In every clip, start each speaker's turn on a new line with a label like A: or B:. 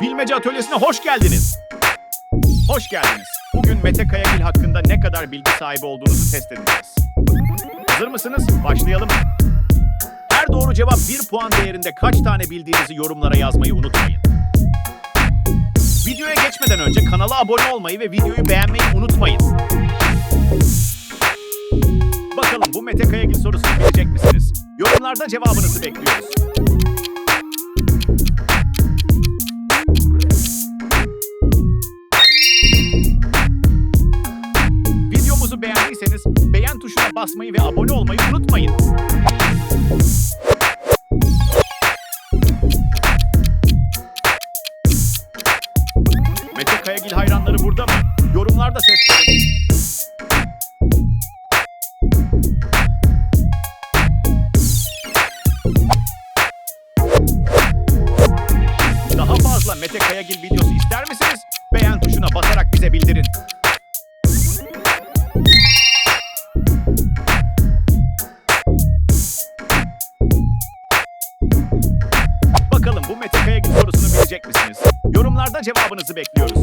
A: Bilmece Atölyesi'ne hoş geldiniz. Hoş geldiniz. Bugün Mete Kayagil hakkında ne kadar bilgi sahibi olduğunuzu test edeceğiz. Hazır mısınız? Başlayalım. Her doğru cevap 1 puan değerinde kaç tane bildiğinizi yorumlara yazmayı unutmayın. Videoya geçmeden önce kanala abone olmayı ve videoyu beğenmeyi unutmayın. Bakalım bu Mete Kayagil sorusunu bilecek misiniz? Yorumlarda cevabınızı bekliyoruz. Basmayı ve abone olmayı unutmayın. Mete Kayagil hayranları burada mı? Yorumlarda ses. Daha fazla Mete Kayagil videosu ister misiniz? Bilecek misiniz? Yorumlarda cevabınızı bekliyoruz.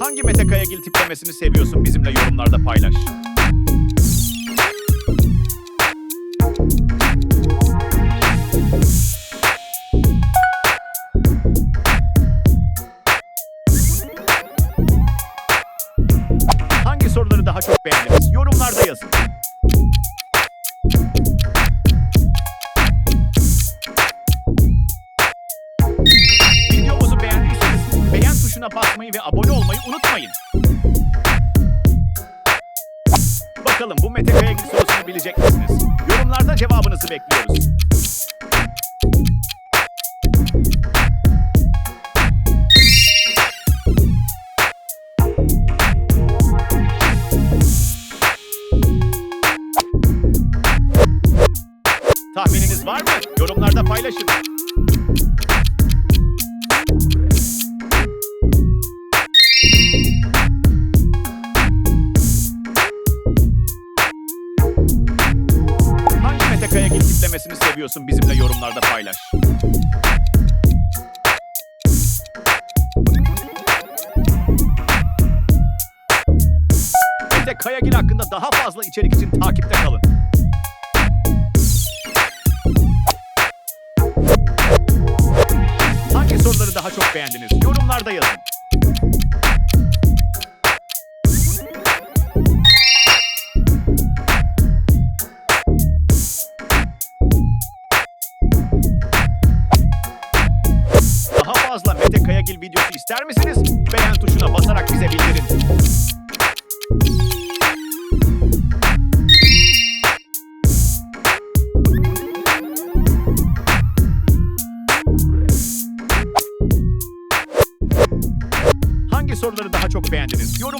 A: Hangi Mete Kayagil tiplemesini seviyorsun bizimle yorumlarda paylaş. Soruları daha çok beğendiniz? Yorumlarda yazın. Videomuzu beğendiyseniz beğen tuşuna basmayı ve abone olmayı unutmayın. Bakalım bu Mete Kayagil sorusunu bilecek misiniz? Yorumlarda cevabınızı bekliyoruz. Paylaşın. Hangi Mete Kayagil tiplemesini seviyorsun bizimle yorumlarda paylaş. Mete Kayagil hakkında daha fazla içerik için takipte kalın. Daha çok beğendiniz? Yorumlarda yazın.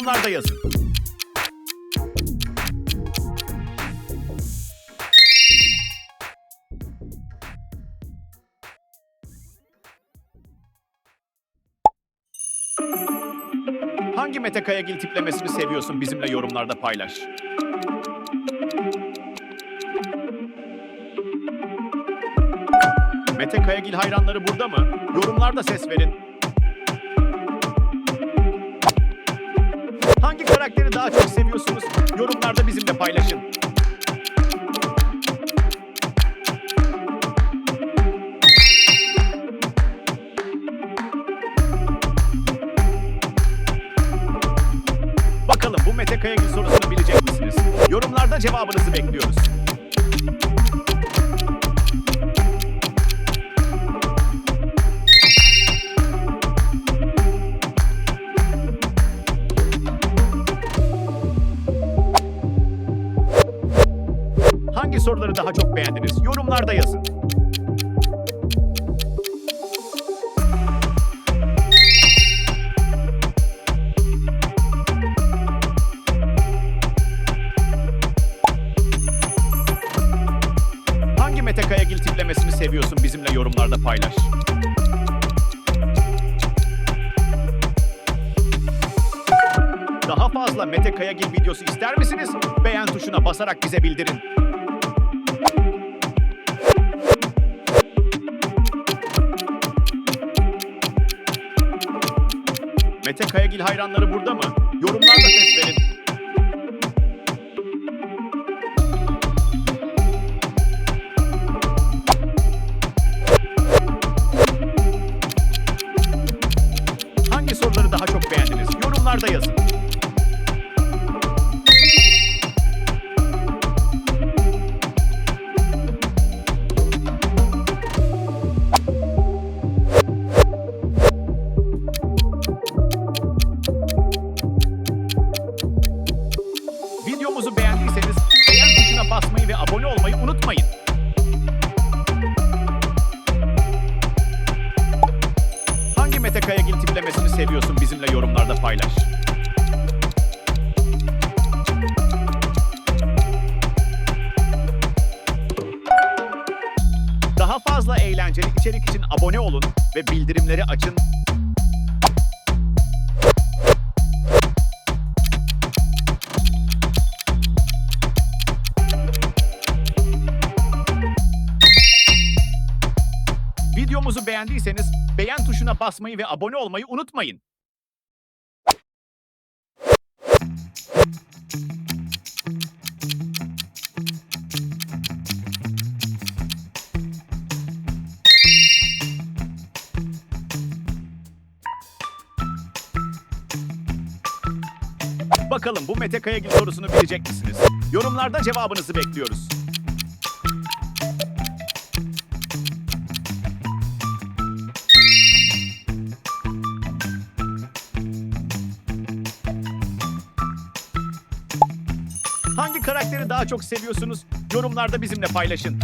A: Yorumlarda yazın. Hangi Mete Kayagil tiplemesini seviyorsun bizimle yorumlarda paylaş. Mete Kayagil hayranları burada mı? Yorumlarda ses verin. Hangi karakteri daha çok seviyorsunuz? Yorumlarda bizimle paylaşın. Bakalım bu Mete Kayagil sorusunu bilecek misiniz? Yorumlarda cevabınızı bekliyoruz. Soruları daha çok beğendiniz? Yorumlarda yazın. Hangi Mete Kayagil tiplemesini seviyorsun bizimle yorumlarda paylaş. fazla Mete Kayagil videosu ister misiniz? Beğen tuşuna basarak bize bildirin. Mete Kayagil hayranları burada mı? Yorumlarda ses verin. Basmayı ve abone olmayı unutmayın. Hangi Mete Kayagil tiplemesini seviyorsun bizimle yorumlarda paylaş. Daha fazla eğlenceli içerik için abone olun ve bildirimleri açın. Videomuzu beğendiyseniz beğen tuşuna basmayı ve abone olmayı unutmayın. Bakalım bu Mete Kayagil sorusunu bilecek misiniz? Yorumlarda cevabınızı bekliyoruz. Hangi karakteri daha çok seviyorsunuz? Yorumlarda bizimle paylaşın.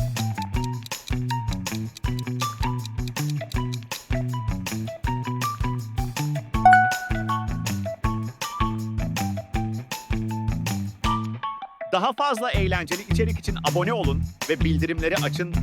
A: Daha fazla eğlenceli içerik için abone olun ve bildirimleri açın